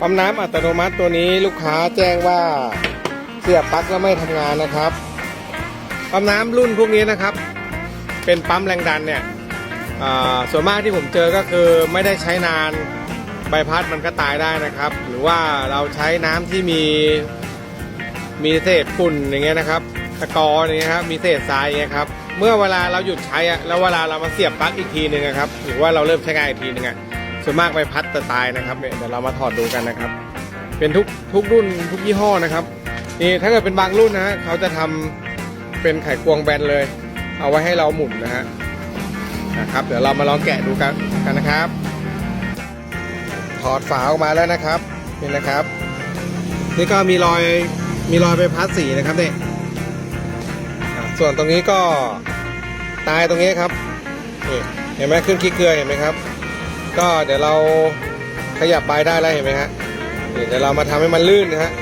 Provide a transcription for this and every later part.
ปั๊มน้ำอัตโนมัติตัวนี้ลูกค้าแจ้งว่าเสียบปลั๊กแล้วไม่ทำงานนะครับปั๊มน้ำรุ่นพวกนี้นะครับ เป็นปั๊มแรงดันเนี่ยส่วนมากที่ผมเจอก็คือไม่ได้ใช้นานใบพัดมันก็ตายได้นะครับ หรือว่าเราใช้น้ำที่มีมีเศษฝุ่นอย่างเงี้ยนะครับตะกออย่างเงี้ยครับมีเศษทรายอย่างเงี้ยครับเมื่อเวลาเราหยุดใช้อะแล้วเวลาเรามาเสียบปลั๊กอีกทีหนึ่งอะครับ หรือว่าเราเริ่มใช้งานอีกทีหนึ่งอะ ส่วนมากใบพัดจะตายนะครับเนี่ยเดี๋ยวเรามาถอดดูกันนะครับ เป็นทุกทุกรุ่นทุกยี่ห้อนะครับนี่ถ้าเกิดเป็นบางรุ่นนะฮะเขาจะทำเป็นไขควงแบนเลย เอาไว้ให้เราหมุนนะฮะนะครับ เดี๋ยวเรามาลองแกะดูกันกันนะครับ ถอดฝาออกมาแล้วนะครับนี่นะครับ นี่ก็มีรอยมีรอยใบพัดสีนะครับเนี่ยส่วนตรงนี้ก็ตายตรงนี้ครับนี่เห็นไหมขึ้นขี้เกลือเห็นไหมครับ ก็เดี๋ยวเราขยับปลายได้แล้วเห็นไหมฮะเดี๋ยวเรามาทำให้มันลื่นนะฮะ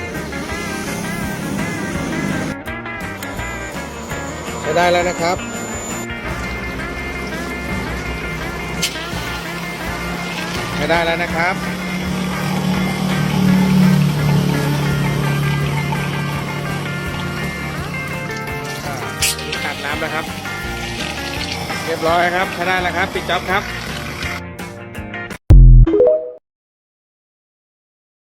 ใช้ได้แล้วนะครับใช้ได้แล้วนะครับตัดน้ำแล้วครับ เรียบร้อยครับใช้ได้แล้วครับ ปิดจ็อบครับ